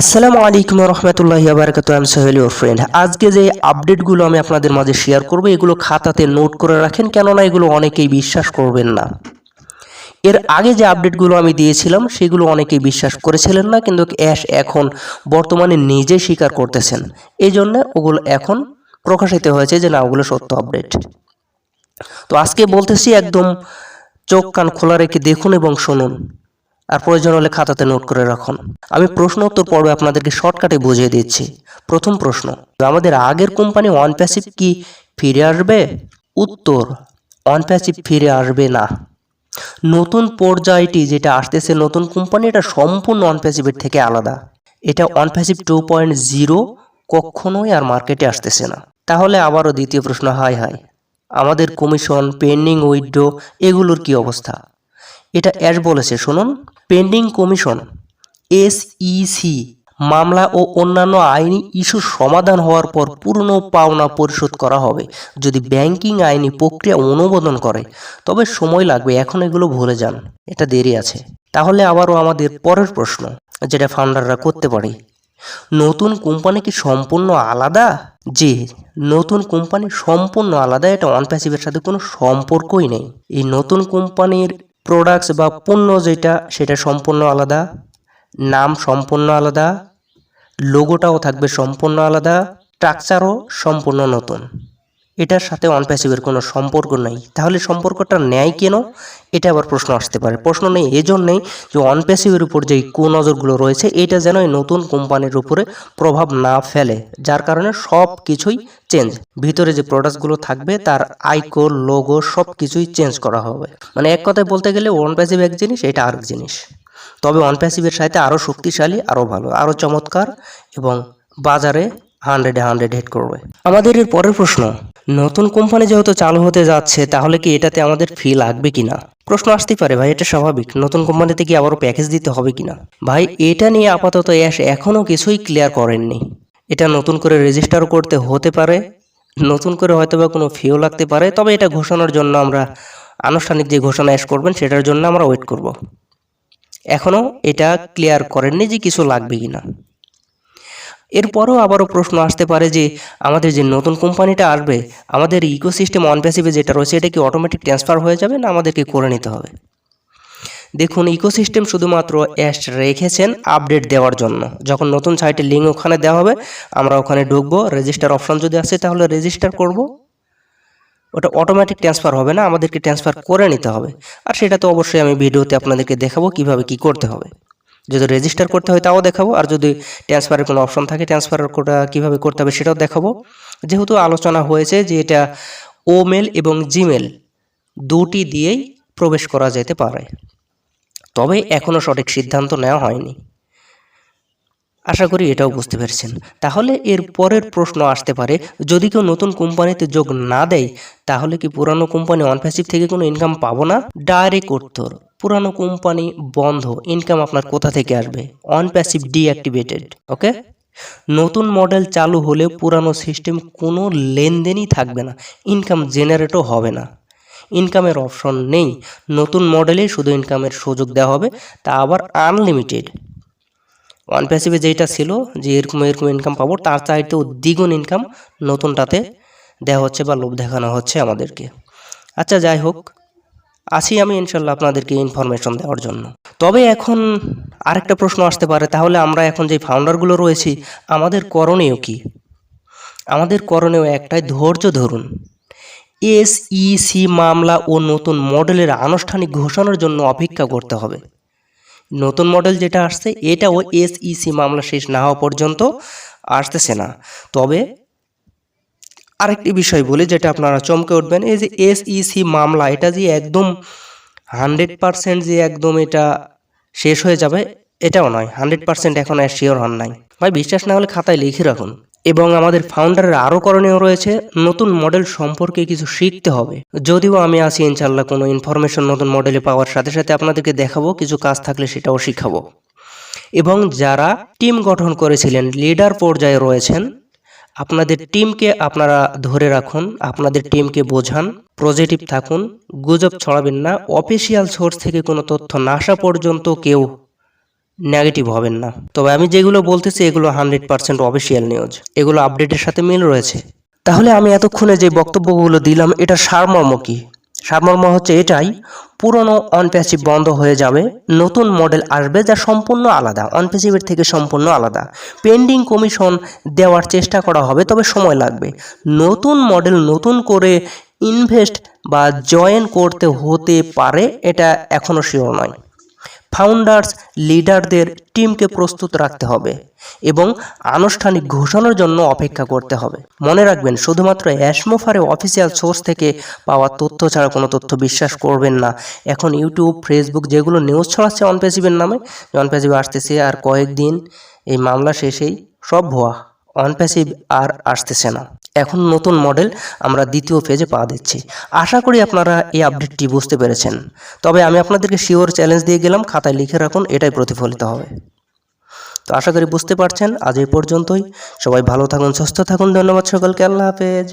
আসসালামু আলাইকুম রহমতুল্লাহি আবরকাত আম সোহেল ইউর ফ্রেন্ড আজকে যে আপডেটগুলো আমি আপনাদের মাঝে শেয়ার করব, এগুলো খাতাতে নোট করে রাখেন, কেননা এগুলো অনেকেই বিশ্বাস করবেন না। এর আগে যে আপডেটগুলো আমি দিয়েছিলাম, সেগুলো অনেকেই বিশ্বাস করেছিলেন না, কিন্তু অ্যাশ এখন বর্তমানে নিজে স্বীকার করতেছেন। এই জন্য ওগুলো এখন প্রকাশিত হয়েছে যে না, ওগুলো সত্য আপডেট তো আজকে বলতেছি, একদম চোখ কান খোলা রেখে দেখুন এবং শুনুন। আর প্রয়োজন হলে খাতাতে নোট করে রাখুন। আমি প্রশ্ন উত্তর পর্বে আপনাদেরকে শর্টকাটে বুঝিয়ে দিচ্ছি। প্রথম প্রশ্ন, আমাদের আগের কোম্পানি ওয়ান প্যাসিভ কি ফিরে আসবে? উত্তর ওয়ান প্যাসিভ ফিরে আসবে না। নতুন পর্যায়টি যেটা আসতেছে নতুন কোম্পানি এটা সম্পূর্ণ ওয়ান প্যাসিভের থেকে আলাদা। এটা one passive two point zero কখনোই আর মার্কেটে আসতেছে না। তাহলে আবারও দ্বিতীয় প্রশ্ন, হাই হাই। আমাদের কমিশন পেন্ডিং উইড্রো এগুলোর কি অবস্থা? এটা অ্যাশ বলেছে, শুনুন। পেন্ডিং কমিশন, এসইসি, মামলা ও অন্যান্য আইনি ইস্যুর সমাধান হওয়ার পর পূর্ণ পাওনা পরিশোধ করা হবে যদি ব্যাংকিং আইনি প্রক্রিয়া অনুমোদন করে। তবে সময় লাগবে, এখন এগুলো ভুলে যান, এটা দেরি আছে। তাহলে আবারও আমাদের পরের প্রশ্ন, যেটা ফাউন্ডাররা করতে পারে। নতুন কোম্পানি কি সম্পূর্ণ আলাদা? যে নতুন কোম্পানি সম্পূর্ণ আলাদা, এটা ওয়ান প্যাসিভের সাথে কোনো সম্পর্কই নেই। এই নতুন কোম্পানির প্রোডাক্টস বা পণ্য যেটা, সেটা সম্পূর্ণ আলাদা, নাম সম্পূর্ণ আলাদা লোগোটাও থাকবে সম্পূর্ণ আলাদা স্ট্রাকচারও সম্পূর্ণ নতুন। এটার সাথে ওয়ান প্যাসিভের কোনো সম্পর্ক নেই। তাহলে সম্পর্কটা নেয় কেন? এটা আবার প্রশ্ন আসতে পারে। প্রশ্ন নেই এই জন্যেই যে ওয়ান প্যাসিভের উপর যে কুনজরগুলো রয়েছে, এটা যেন নতুন কোম্পানির উপরে প্রভাব না ফেলে, যার কারণে সব কিছুই চেঞ্জ ভিতরে যে প্রোডাক্টগুলো থাকবে, তার আইকো লোগো সব কিছুই চেঞ্জ করা হবে। মানে এক কথায় বলতে গেলে ওয়ান প্যাসিভ এক জিনিস, এটা আরেক জিনিস। তবে ওয়ান প্যাসিভের সাথে আরও শক্তিশালী আরও ভালো আরও চমৎকার এবং বাজারে হান্ড্রেডে হান্ড্রেড হেড করবে। আমাদের এর পরের প্রশ্ন নতুন কোম্পানি যেহেতু চালু হতে যাচ্ছে, তাহলে কি এটাতে আমাদের ফি লাগবে কিনা? প্রশ্ন আসতেই পারে, ভাই, এটা স্বাভাবিক। নতুন কোম্পানিতে কি আবারও প্যাকেজ দিতে হবে কিনা? ভাই, এটা নিয়ে আপাতত অ্যাশ এখনও কিছুই ক্লিয়ার করেননি। এটা নতুন করে রেজিস্টার করতে হতে পারে, নতুন করে হয়তো বা কোনো ফিও লাগতে পারে, তবে এটা ঘোষণার জন্য আমরা আনুষ্ঠানিক যে ঘোষণা অ্যাশ করবেন, সেটার জন্য আমরা ওয়েট করব। এখনও এটা ক্লিয়ার করেননি যে কিছু লাগবে কিনা। এরপরেও আবারও প্রশ্ন আসতে পারে যে, আমাদের যে নতুন কোম্পানিটা আসবে, আমাদের ইকোসিস্টেম অন প্যাসিভে যেটা রয়েছে, এটা কি অটোমেটিক ট্রান্সফার হয়ে যাবে না আমাদেরকে করে নিতে হবে? দেখুন ইকোসিস্টেম শুধুমাত্র অ্যাশ রেখেছেন আপডেট দেওয়ার জন্য। যখন নতুন সাইটের লিঙ্ক ওখানে দেওয়া হবে, আমরা ওখানে ঢুকবো রেজিস্টার অপশান যদি আসে তাহলে রেজিস্টার করব। ওটা অটোমেটিক ট্রান্সফার হবে না, আমাদেরকে ট্রান্সফার করে নিতে হবে। আর সেটা তো অবশ্যই আমি ভিডিওতে আপনাদেরকে দেখাবো কীভাবে কি করতে হবে। যদি রেজিস্টার করতে হয় তাও দেখাবো। আর যদি ট্রান্সফারের কোনো অপশন থাকে ট্রান্সফার কীভাবে করতে হবে সেটাও দেখাবো। যেহেতু আলোচনা হয়েছে যে এটা ওমেল এবং জিমেল দুটি দিয়েই প্রবেশ করা যেতে পারে। তবে এখনও সঠিক সিদ্ধান্ত নেওয়া হয়নি। আশা করি এটাও বুঝতে পেরেছেন। তাহলে এর পরের প্রশ্ন আসতে পারে, যদি কেউ নতুন কোম্পানিতে যোগ না দেয়, তাহলে কি পুরানো কোম্পানি অন প্যাসিভ থেকে কোনো ইনকাম পাবো না? ডাইরেক্ট উত্তর পুরানো কোম্পানি বন্ধ ইনকাম আপনার কোথা থেকে আসবে? অনপ্যাসিভ ডিঅ্যাক্টিভেটেড ওকে নতুন মডেল চালু হলে পুরানো সিস্টেম কোনো লেনদেনই থাকবে না ইনকাম জেনারেটও হবে না। ইনকামের অপশন নেই, নতুন মডেলেই শুধু ইনকামের সুযোগ দেওয়া হবে, তা আবার আনলিমিটেড ওয়ান প্যাসিভে যেটা ছিল, যে এরকম এরকম ইনকাম পাবো, তার চাইতেও দ্বিগুণ ইনকাম নতুনটাতে দেওয়া হচ্ছে বা লোভ দেখানো হচ্ছে আমাদেরকে। আচ্ছা যাই হোক, আসি আমি ইনশাল্লাহ আপনাদেরকে ইনফরমেশন দেওয়ার জন্য। তবে এখন আরেকটা প্রশ্ন আসতে পারে, তাহলে আমরা এখন যে ফাউন্ডারগুলো রয়েছি, আমাদের করণীয় কি? আমাদের করণীয় একটাই, ধৈর্য ধরুন। এসইসি মামলা ও নতুন মডেলের আনুষ্ঠানিক ঘোষণার জন্য অপেক্ষা করতে হবে। নতুন মডেল যেটা আসছে, এটাও এসইসি মামলা শেষ না হওয়া পর্যন্ত আসতেছে না। তবে আরেকটি বিষয় বলি, যেটা আপনারা চমকে উঠবেন, এই যে এসইসি মামলা, এটা যে একদম হান্ড্রেড পারসেন্ট যে একদম এটা শেষ হয়ে যাবে, এটাও নয় হান্ড্রেড পারসেন্ট এখন আর শিওর হন নাই। ভাই, বিশ্বাস না হলে খাতায় লিখে রাখুন। এবং আমাদের ফাউন্ডারের আরও করণীয় রয়েছে, নতুন মডেল সম্পর্কে কিছু শিখতে হবে। যদিও আমি আছি ইনশাল্লাহ কোনো ইনফরমেশন নতুন মডেলে পাওয়ার সাথে সাথে আপনাদেরকে দেখাবো, কিছু কাজ থাকলে সেটাও শিখাবো। এবং যারা টিম গঠন করেছিলেন লিডার পর্যায়ে রয়েছেন, আপনাদের টিমকে আপনারা ধরে রাখুন, আপনাদের টিমকে বোঝান পজিটিভ থাকুন, গুজব ছড়াবেন না অফিসিয়াল সোর্স থেকে কোনো তথ্য না আসা পর্যন্ত কেউ নেগেটিভ হবেন না। তবে আমি যেগুলো বলতেছি, এগুলো হান্ড্রেড পার্সেন্ট অফিসিয়াল নিউজ এগুলো আপডেটের সাথে মিল রয়েছে। তাহলে আমি এতক্ষণে যে বক্তব্যগুলো দিলাম এটা সারমর্ম কি? সারমর্ম হচ্ছে এটাই, পুরনো অনপ্যাসিভ বন্ধ হয়ে যাবে, নতুন মডেল আসবে যা সম্পূর্ণ আলাদা অনপ্যাসিভের থেকে সম্পূর্ণ আলাদা। পেন্ডিং কমিশন দেওয়ার চেষ্টা করা হবে, তবে সময় লাগবে। নতুন মডেল নতুন করে ইনভেস্ট বা জয়েন করতে হতে পারে, এটা এখনও শিওর নয়। ফাউন্ডার্স লিডারদের টিমকে প্রস্তুত রাখতে হবে এবং আনুষ্ঠানিক ঘোষণার জন্য অপেক্ষা করতে হবে। মনে রাখবেন, শুধুমাত্র অ্যাশমোফারে অফিসিয়াল সোর্স থেকে পাওয়া তথ্য ছাড়া কোনো তথ্য বিশ্বাস করবেন না। এখন ইউটিউব ফেসবুক যেগুলো নিউজ ছড়াচ্ছে অনপ্যাসিভের নামে অনপ্যাসিভ আসতেছে আর কয়েকদিন এই মামলা শেষেই সব ভুয়া। অনপ্যাসিভ আর আসতেছে না। এখন নতুন মডেল আমরা দ্বিতীয় পেজে পা দিচ্ছি। আশা করি আপনারা এই আপডেটটি বুঝতে পেরেছেন। তবে আমি আপনাদেরকে শিওর চ্যালেঞ্জ দিয়ে গেলাম, খাতায় লিখে রাখুন, এটাই প্রতিফলিত হবে। তো আশা করি বুঝতে পারছেন, আজ এই পর্যন্তই। সবাই ভালো থাকুন, সুস্থ থাকুন, ধন্যবাদ সকলকে, আল্লাহ হাফেজ।